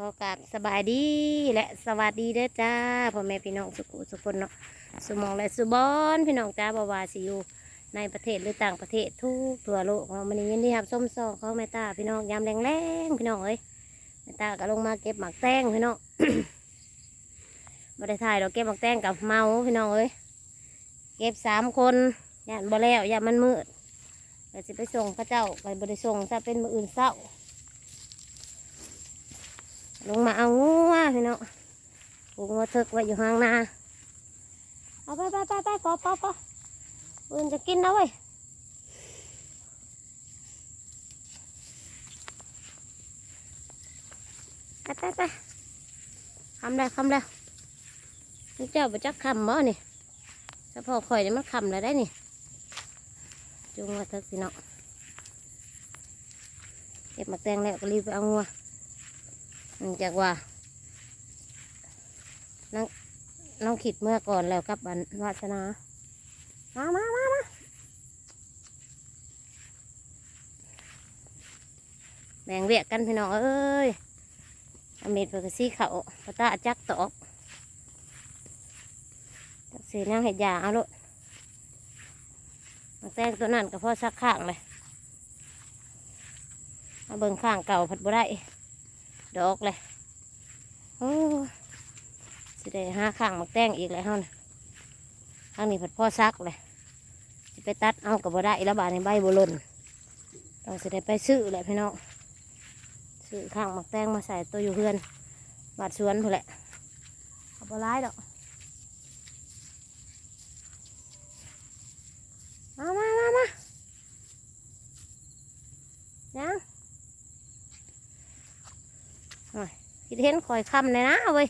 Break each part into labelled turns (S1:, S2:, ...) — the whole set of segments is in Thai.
S1: ขอกราบสบายดีและสวัสดีเด้อจ้าพ่อแม่พี่น้องสุขุสุคนเนาะสุมองและสุบอนพี่น้องจ้าบาวาสิอยู่ในประเทศหรือต่างประเทศทุกทั่วโลกเรามันยินดีครับส้มซองของแม่ตาพี่น้องยามแรงแรงๆพี่น้องเอ้ยแม่ตาก็ลงมาเก็บหมักแตงพี่น้องมาได้ถ่ายเราเก็บหมักแตงกับเมาพี่น้องเอ้ยเก็บสามคนย่านบ่แล้วย่านมันมืดเดี๋ยวจะไปส่งพระเจ้าไปบริส่งถ้าเป็นมืออื่นเศร้า ลงมาเอางัวพี่น้องปลูกงัวเถิกไว้อยู่ห้างนาเอาไปไปไปไปปอปอปออื่นจะกินนะเว้ยไปไปไปคำแล้วคำแล้วนี่เจ้าไปจักคำบ่นี่เฉพาะข่อยนี่มันคำแล้วได้นี่จุงงัวเถิกพี่น้องเก็บมาแตงแล้วก็รีบไปเอางัว จากว่าน้องน้องขิดเมื่อก่อนแล้วกับบันวาสนามามามามาแบ่งเวียกกันพี่น้องเอ้ยอเมดเปกซีเขาพระตาจักตอกจักสีนั่งเห็ดยาเอาลูกมาแต่งตัวนั้นก็พอซักข้างเลยมาเบิ่งข้างเก่าผัดบ่ได้ ดอกเลยโอ้สิได้ห้าข้างมาแต่งอีกแลยเฮานะข้างนี้ผัดพ่อซักเลยสิไปตัดเอากับบ่ได้แล้วบาดในใบบ่หล่นต้องสิได้ไปซื้อแหละพี่น้องซื้อข้างมาแต่งมาใส่ตัวอยู่เพื่อนบาดสวนพุ่นแหละเอาบ่ร้ายดอกมามามามายัง คิดเห็นคอยคำเลยนะเว้ย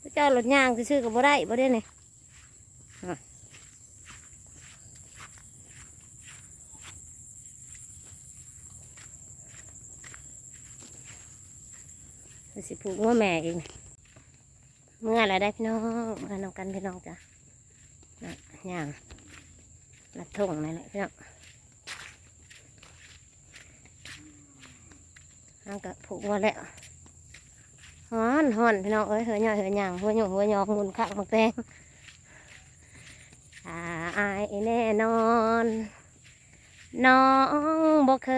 S1: พระเจ้าหลดยางซื้อกับบ่ได้บ่ได้นี่อะไปสิผูกว่าแม่เองเมื่อไรได้พี่น้องเมื่อนำกันพี่น้องจ้ะนะย่างลัดทงนั่นแหละพี่น้อง น้ำกะผูกมาแล้วฮ้อนฮ้อนพี่น้องเอ้ยเหือย่อยเหือหยางหัวหยงหัวหยองมุนข้างมักแตงอาอายแน่นอน น้องบ่เค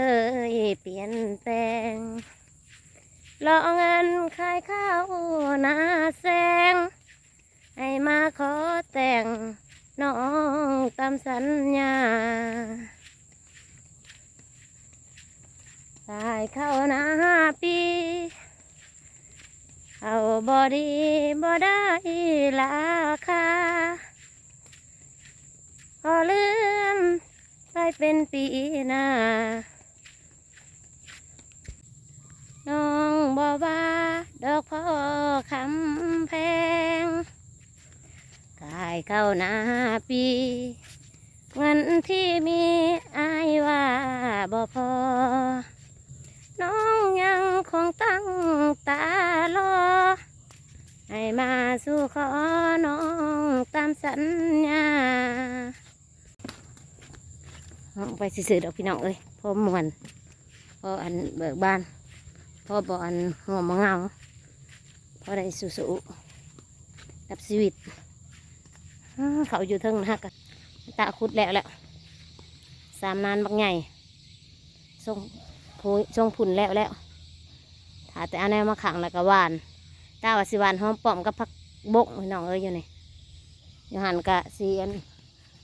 S1: ยเปลี่ยนแปลงรอเงินขายข้าวนาแสง ให้มาขอแต่งน้องตามสัญญา ตายเข้านาปีเอาบอดีบ่ได้ราคาพอเลื่อนไปเป็นปีหน้า น้องบอว่าดอกพ่อคำแพงกายเข้านาปี เงินที่มีอายว่าบ่พอ น้องยังคงตั้งตารอ ให้มาสู่ขอน้องตามสัญญาเอาไปสื่อๆดอกพี่น้องเอ้ยพอมวนพออันเบิกบานพอบออันหัวมะเงาพอได้สู้ๆกับชีวิต เขาอยู่เทิงนะกันตาคุดแล้วแหละสามนานบักใหญ่ส่ง พูช่วงพุ่นแล้วแล้วถ้าแต่อันนี้มาขังแล้วก็หวานตาวาสิหวานหอมป้อมกับผักบกน้องเอ้ยอยู่นี่อยู่หันกะสีอัน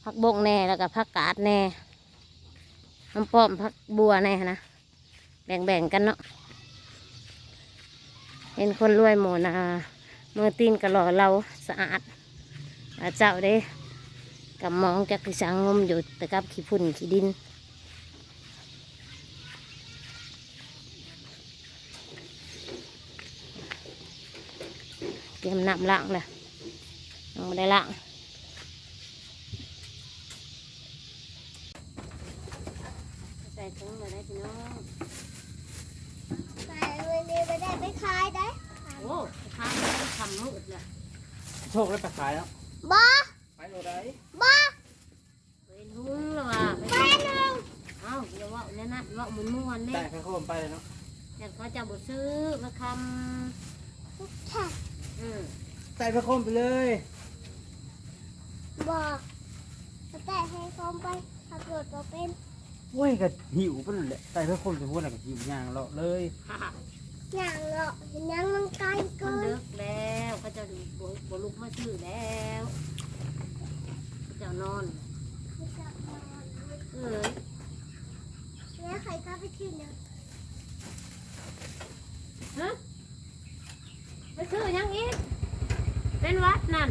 S1: ผักบกแน่แล้วก็ผักกาดแน่หอมป้อมผักบัวแน่นะแบ่งๆกันเนาะเห็นคนรวยหมนามือตีนกระหล่อเราสะอาดอาเจ้าเด้กับมองจากที่สังงมอยู่แต่กับขี้ฝุ่นขี้ดิน เตรียมน้ำล้างเลยยังไม่ได้ล้างใส่ถุงเลยได้พี่น้อง
S2: ใส่เลยเลยไปได้ไปขายได้
S1: โอ้ข้าวมันทำมืดเลย
S3: โชคแล้วไปขายแล้ว
S2: บ่
S3: ไปโลได้
S2: บ่
S1: เป็นหุ้งแล้วว่ะ
S2: ไปหนึ่ง
S1: เอ้าเดี๋ยวว่าเนี่ยนะว่ามันม่วน
S3: ได้
S1: เนี่ย
S3: แค่โคมไปเลยเนาะ
S1: ฮแต่เขาจะบ่ซื้อมาค
S2: แค่ำ
S1: อืม
S3: ใส่พระคมไปเลย
S2: บอกแต่ให้คอมไปขับรถก็เป็น
S3: โอ้ยก็หิวไปเลยแหละใส่พระคมจะพูดอะไรก็หิวย่างเลาะเลย
S1: ฮ่าฮ่า
S2: อย่างเหรอเห็นยังมันไกล
S1: มัน
S2: เกิน
S1: เดึกแล้วเขาจะบ่บ่ลุกมาซื้อแล้วเขาจะนอนเออ
S2: แล้วใครก็ไปที่เนี่ย
S1: ฮะ ไปซื้อหยังอีก เป็นวัดนั่น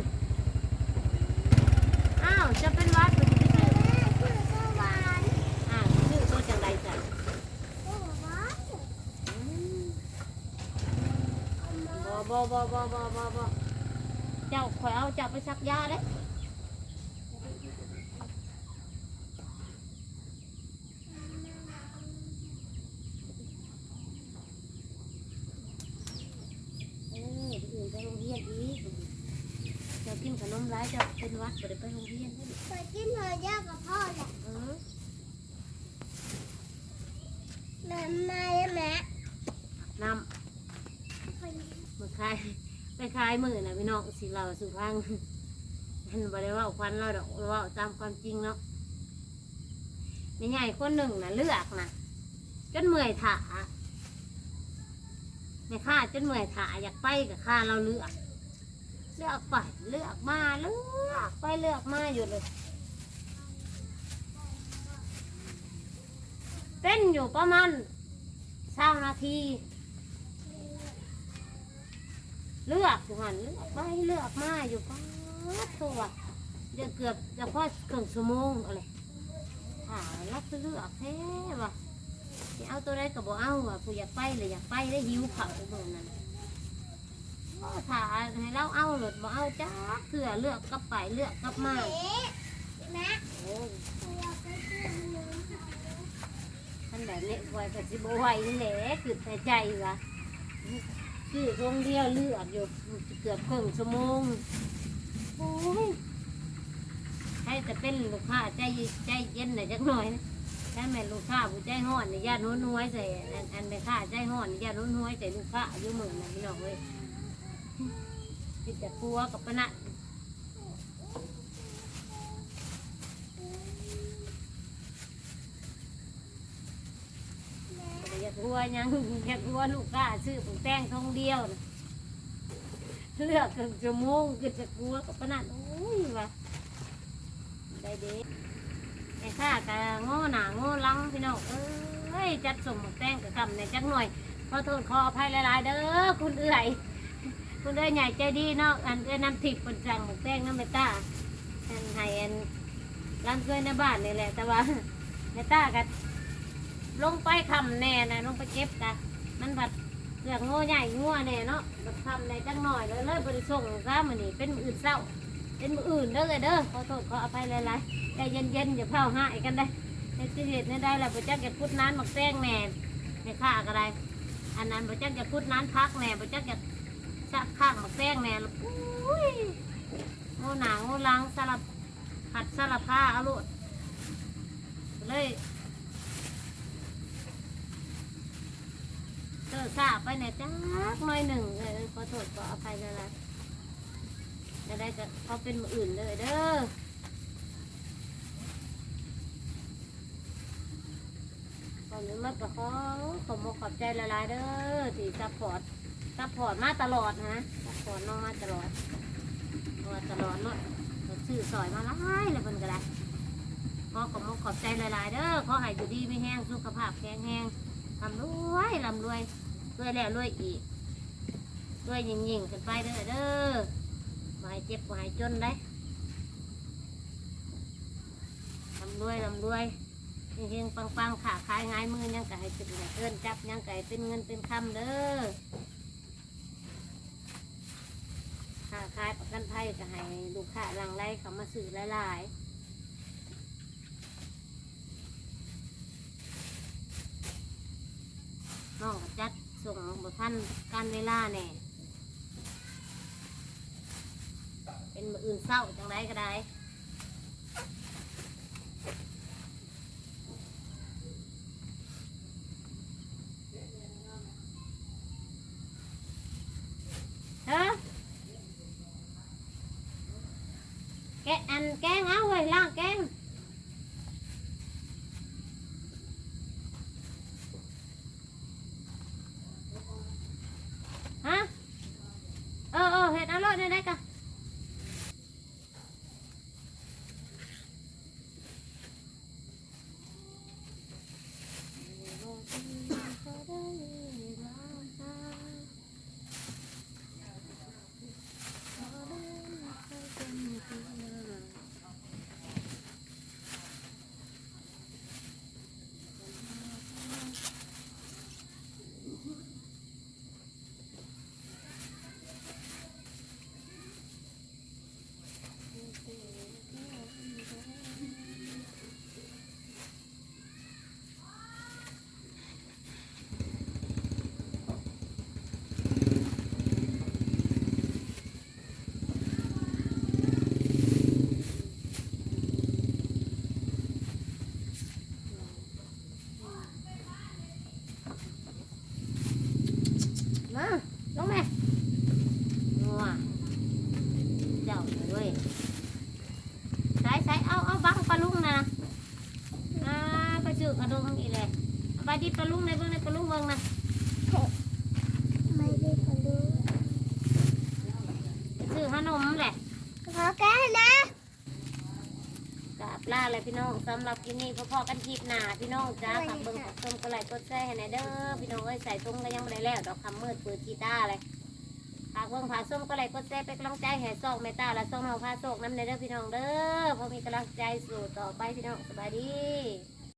S1: อ้าว จะเป็นวัดมันจะไปซื้อ
S2: แม่ชื่อสวรรค์
S1: อ้าวซื้อตัวจังไรจ้ะ
S2: โอ้ว้าว
S1: อืม
S2: เอามา
S1: บ่บ่บ่บ่บ่บ่บ่เจ้าข่อยเอาเจ้าไปซักยาเด้เออเดี๋ยวอื่นไปโรงเรีย นอีกเจ้ากินขนมร้ายเจ้าเป็นวัดบ่ได้ไปโรงเรียนเด้อ
S2: เคยกินเธอยากกับพ่อแหละ
S1: เออ
S2: แม่มาได้ไหม
S1: น้ำมาขายไปขายมือนะพี่น้องสิเราสุพังเห็นบ่ได้เว่าควันเราดอกเว่าตามความจริงเนาะไม่ใหญ่คนหนึ่งนะเลือกนะจนเมื่อยถาไม่ค่าจนเมื่อยถาอยากไปกับข้าเราเลือก เลือกไปเลือกมาเลือกไปเลือกมาอยู่เลย เป็นอยู่ประมาณเช้านาที เลือกอยู่หันเลือกไปเลือกมาอยู่ป้าตัวเดี๋ยวเกือบจะพอเกือบชั่วโมงอะไรอ่ารับไปเลือกแท้ว่ะเอาตัวใดก็บอกเอาว่ะผู้อยากไปเลยอยากไปได้หิวเขาเบนนั้น ก็ถ่าให้เราเอาหลดบอกเอาจ้าเสือเลือกกับไปเลือกกับมา
S2: แม่
S1: โอ้ย
S2: ท่า
S1: นแบบนี้ไว้กับสิบไหวนี่แหละคือแต่ใจวะคือทงเดียวเลือกอยู่เกือบครึ่งชั่วโมงโอ้ยให้แต่เป็นลูกค้าใจใจเย็นหน่อยจักหน่อยนะถ้าแม่ลูกค้าผู้ใจห้อนนี่ญาติโน้นน้อยใส่อันอันไปค้าใจห้อนี่ญาติโน้นน้อยใส่ลูกค้าอายุหมื่นนะพี่น้องเว้ย คิดแต่กลัวกับปะนะอยากลัวยังอยากลัวลูกค้าซื้อผงแป้งทองเดียวนะเลือกกินชั่วโมงก็จะกลัวกับปะนะโอ้ยว่ะได้เด็กไอ้ข้ากะโง่หนาโง่หลังพี่น้องเอ้ยจัดสมหมกแต้งกับคำในจักหน่อยขอโทษขออภัยหลายๆเด้อคุณเอื้อย คุณเอื้ใหญ่ใจดีเนาะอันเอ้ยน้ำทิพย์คนสั่งหมกแต้งน้ำเมตตาอันให้อันร้านเกยในบ้านนี่แหละ แต่ว่าเมตตากันลงไปคำแน่นะลงไปเก็บกันมันผัดเรื่องโง่ใหญ่งัวแน่เนาะแบบคำในจักหน่อยเลยเลยบริส่งซะมันนี่เป็นมืออื่นเศร้า เป็นมืออื่นเด้อเลยเด้อขอโทษขออภัยหลายๆใจเย็นๆอย่าเผาหายกันได้ในที่เหตุในได้แหละประจักจะพุดน้ำหมักแต้งแน่ในข้าก็ได้อันนั้นประจักจะพุดน้ำพักแน่ประจักจะ ชักข้างมักแต้งแน่อุ้ยโง่หนาโง่ลังสลับผัดสลับผ้าเอาลุดเลยเจอซาไปเนี่ยจักหน่อยหนึ่งเออขอโทษขออภัยหลายๆจะได้จะเขาเป็นมืออื่นเลยเด้อตอนนี้มาประคองขอมขอบใจละลายเด้อที่ซัพพอร์ต ซัพพอร์ตมาตลอดนะซัพพอร์ตน้องมาตลอดมาตลอดเนาะก็ซื้อซอยมาหลายเลยเพิ่นก็ได้ขอขอมขอบใจละลายๆเด้อขอให้อยู่ดีไม่แห้งสุขภาพแข็งแรงทำรวยลำรวยรวยแล้วรวยอีกรวยยิ่งๆขึ้นไปเด้อเด้อหายเจ็บหายจนได้ลำรวยลำรวยเฮงๆปังๆขาขายง่ายมือยังไก่เป็นเกินจับยังไก่เป็นเงินเป็นคำเด้อ้าขายประกันภัยก็ให้ลูกค้าหลังไรเขามาซื้อหลายๆน้องก็จัดส่งบทท่านการเวลาเนี่ยเป็นมืออื่นเศร้าจังไรก็ได้ แกงเอาเว้ยล่างแกงฮะเออเออเห็ดเอาเลยได้ได้กะมาลงแม่นัวเจ้าเลยเว้ยใส่ใส่เอาเอาบังปลาลุงนะอ่ากระจืดกระดงอีเลยเอาไปดิปลาลุงในเบื้องในปลาลุงเบื้องนะ
S2: ไม่ได้ผลดู
S1: ซื้ อขนมแหละ
S2: ขอแก้นะ
S1: กราบลาเลยพี่น้องสำหรับคลิปนี้พอๆกันคลิปหน้าพี่น้องจ้าฝากเบิ่งฝากชมกดไลค์กดแชร์ให้หน่อยเด้อพี่น้องเอ้ยใส่ตุ้งก็ยังไม่ได้แล้วดอกคำมืดเปิดกีตาร์เลยฝากเบิ่งฝากชมกดไลค์กดแชร์เป็นกำลังใจให้ซอกเมตตาและซอกเฮาพาโศกน้ำในเด้อพี่น้องเด้อพอมีกำลังใจสู่ต่อไปพี่น้องสบายดี